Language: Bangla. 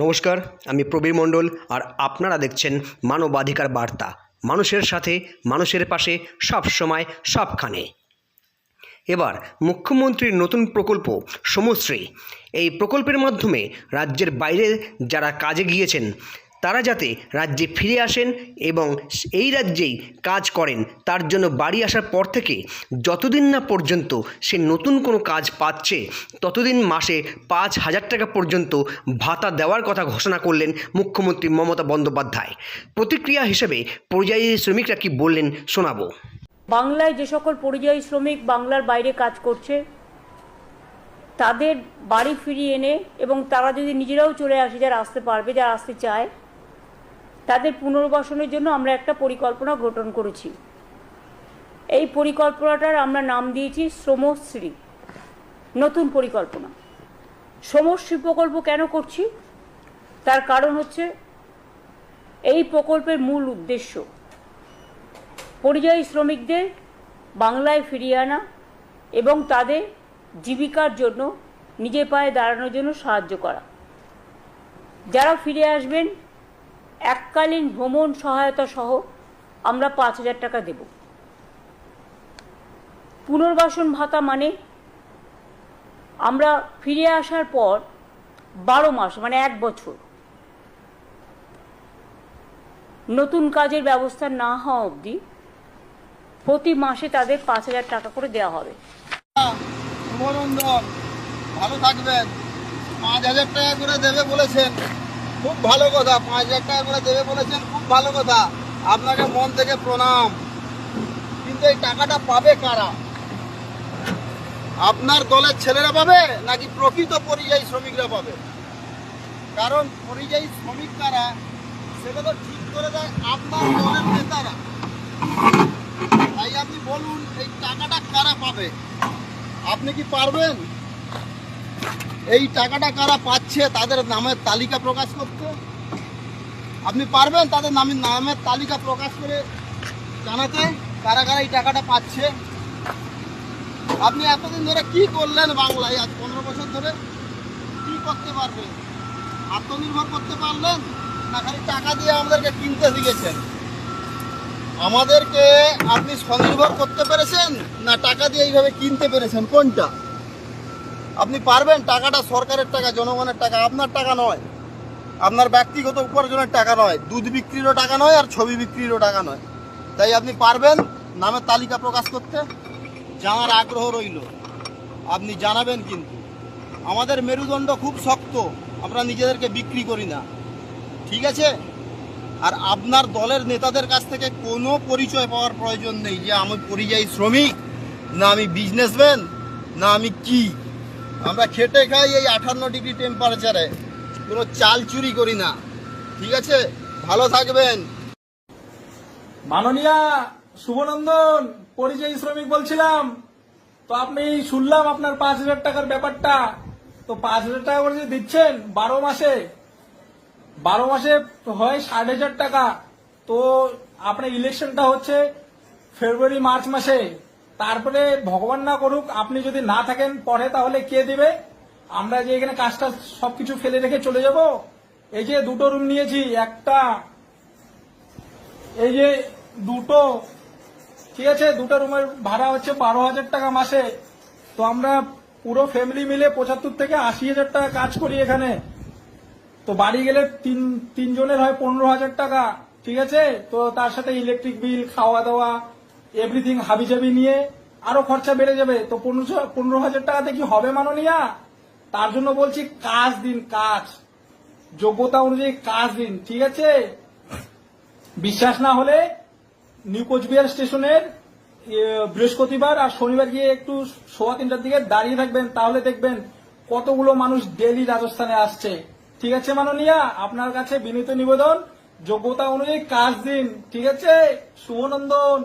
নমস্কার, আমি প্রবীর মণ্ডল আর আপনারা দেখছেন মানবাধিকার বার্তা, মানুষের সাথে, মানুষের পাশে, সব সময়, সবখানে। এবার, মুখ্যমন্ত্রীর নতুন প্রকল্প সমশ্রী এই প্রকল্পের মাধ্যমে রাজ্যের বাইরে যারা কাজে গিয়েছেন তারা যাতে রাজ্যে ফিরে আসেন এবং এই রাজ্যেই কাজ করেন, তার জন্য বাড়ি আসার পর থেকে যতদিন না পর্যন্ত সে নতুন কোনো কাজ পাচ্ছে, ততদিন মাসে পাঁচ হাজার টাকা পর্যন্ত ভাতা দেওয়ার কথা ঘোষণা করলেন মুখ্যমন্ত্রী মমতা বন্দ্যোপাধ্যায়। প্রতিক্রিয়া হিসেবে পরিযায়ী শ্রমিকরা কি বললেন শোনাবো। বাংলায় যে সকল পরিযায়ী শ্রমিক বাংলার বাইরে কাজ করছে, তাদের বাড়ি ফিরিয়ে এনে এবং তারা যদি নিজেরাও চলে আসে, যারা আসতে পারবে, যারা আসতে চায় তাদের পুনর্বাসনের জন্য আমরা একটা পরিকল্পনা গঠন করেছি। এই পরিকল্পনাটার আমরা নাম দিয়েছি শ্রমশ্রী। নতুন পরিকল্পনা। শ্রমশ্রী প্রকল্প কেন করছি? তার কারণ হচ্ছে এই প্রকল্পের মূল উদ্দেশ্য। পরিযায়ী শ্রমিকদের বাংলায় ফিরিয়ে আনা এবং তাদের জীবিকার জন্য, নিজের পায়ে দাঁড়ানোর জন্য সাহায্য করা। যারা ফিরে আসবেন এককালীন ভ্রমণ সহায়তা সহ আমরা পাঁচ হাজার টাকা দেব। পুনর্বাসন ভাতা মানে আমরা ফিরে আসার পর বারো মাস মানে এক বছর, নতুন কাজের ব্যবস্থা না হওয়া অবধি প্রতি মাসে তাদের পাঁচ হাজার টাকা করে দেওয়া হবে। ভালো থাকবেন। পাঁচ হাজার টাকা করে দেবে বলেছেন। খুব ভালো কথা, পাঁচ হাজার টাকা করে দেবে বলেছেন, খুব ভালো কথা। আপনাকে মন থেকে প্রণাম। কিন্তু এই টাকাটা পাবে কারা? আপনার দলের ছেলেরা পাবে, নাকি প্রকৃত পরিযায়ী শ্রমিকরা পাবে? কারণ পরিযায়ী শ্রমিক কারা, সেটা তো ঠিক করে দেয় আপনার দলের নেতারা। তাই আপনি বলুন, এই টাকাটা কারা পাবে? আপনি কি পারবেন? এই টাকাটা কারা পাচ্ছে, তাদের নামের তালিকা প্রকাশ করতে? আপনি পারবেন তাদের নামের নামের তালিকা প্রকাশ করে জানাতে, কারা কারা এই টাকাটা পাচ্ছে? আপনি এতদিন ধরে কি করলেন বাংলায়, আজ পনেরো বছর ধরে? কি করতে পারবেন? আত্মনির্ভর করতে পারলেন? না খালি টাকা দিয়ে আমাদেরকে কিনতে শিখেছেন? আমাদেরকে আপনি স্বনির্ভর করতে পেরেছেন? না টাকা দিয়ে এইভাবে কিনতে পেরেছেন? কোনটা? আপনি পারবেন, টাকাটা সরকারের টাকা, জনগণের টাকা, আপনার টাকা নয়। আপনার ব্যক্তিগত উপার্জনের টাকা নয়, দুধ বিক্রিরও টাকা নয় আর ছবি বিক্রিরও টাকা নয়। তাই আপনি পারবেন নামের তালিকা প্রকাশ করতে জানার আগ্রহ রইল। আপনি জানাবেন কিন্তু, আমাদের মেরুদণ্ড খুব শক্ত, আমরা নিজেদেরকে বিক্রি করি না। ঠিক আছে? আর আপনার দলের নেতাদের কাছ থেকে কোনো পরিচয় পাওয়ার প্রয়োজন নেই যে আমি পরিযায়ী শ্রমিক, না আমি বিজনেসম্যান না আমি কি। আমরা খেটে খাই এই আঠান্ন ডিগ্রি টেম্পারেচারে কোনো চাল চুরি করি না। ঠিক আছে? ভালো থাকবেন। মাননীয়া শুভনন্দন, পরিযায়ী শ্রমিক বলছিলাম। তো আপনি শুনলাম আপনার পাঁচ হাজার টাকার ব্যাপারটা। তো পাঁচ হাজার টাকা করে যে দিচ্ছেন বারো মাসে বারো মাসে হয় ষাট হাজার টাকা। তো আপনার ইলেকশনটা হচ্ছে ফেব্রুয়ারি মার্চ মাসে। তারপরে ভগবান না করুক, আপনি যদি না থাকেন পরে তাহলে কে দিবে? আমরা যে এখানে কাজটা সবকিছু ফেলে রেখে চলে যাব? এই যে দুটো রুম নিয়েছি, একটা, এই যে দুটো, ঠিক আছে? দুটো রুমের ভাড়া হচ্ছে বারো হাজার টাকা মাসে। তো আমরা পুরো ফ্যামিলি মিলে পঁচাত্তর থেকে আশি হাজার টাকা কাজ করি এখানে। তো বাড়ি গেলে তিন, তিনজনের হয় পনেরো হাজার টাকা, ঠিক আছে? তো তার সাথে ইলেকট্রিক বিল খাওয়া দাওয়া এভরিথিং হাবিজাবি নিয়ে আরও খরচা বেড়ে যাবে। তো পনেরো হাজার টাকাতে কি হবে মাননীয়া? তার জন্য বলছি কাজ দিন, কাজ। যোগ্যতা অনুযায়ী কাজ দিন, ঠিক আছে? বিশ্বাস না হলে নিউ কোচবিহার স্টেশনের বৃহস্পতিবার আর শনিবার গিয়ে একটু সোয়া তিনটার দিকে দাঁড়িয়ে থাকবেন, তাহলে দেখবেন কতগুলো মানুষ ডেলি রাজস্থানে আসছে। ঠিক আছে মাননীয়া? আপনার কাছে বিনীত নিবেদন, যোগ্যতা অনুযায়ী কাজ দিন, ঠিক আছে? শুভনন্দন।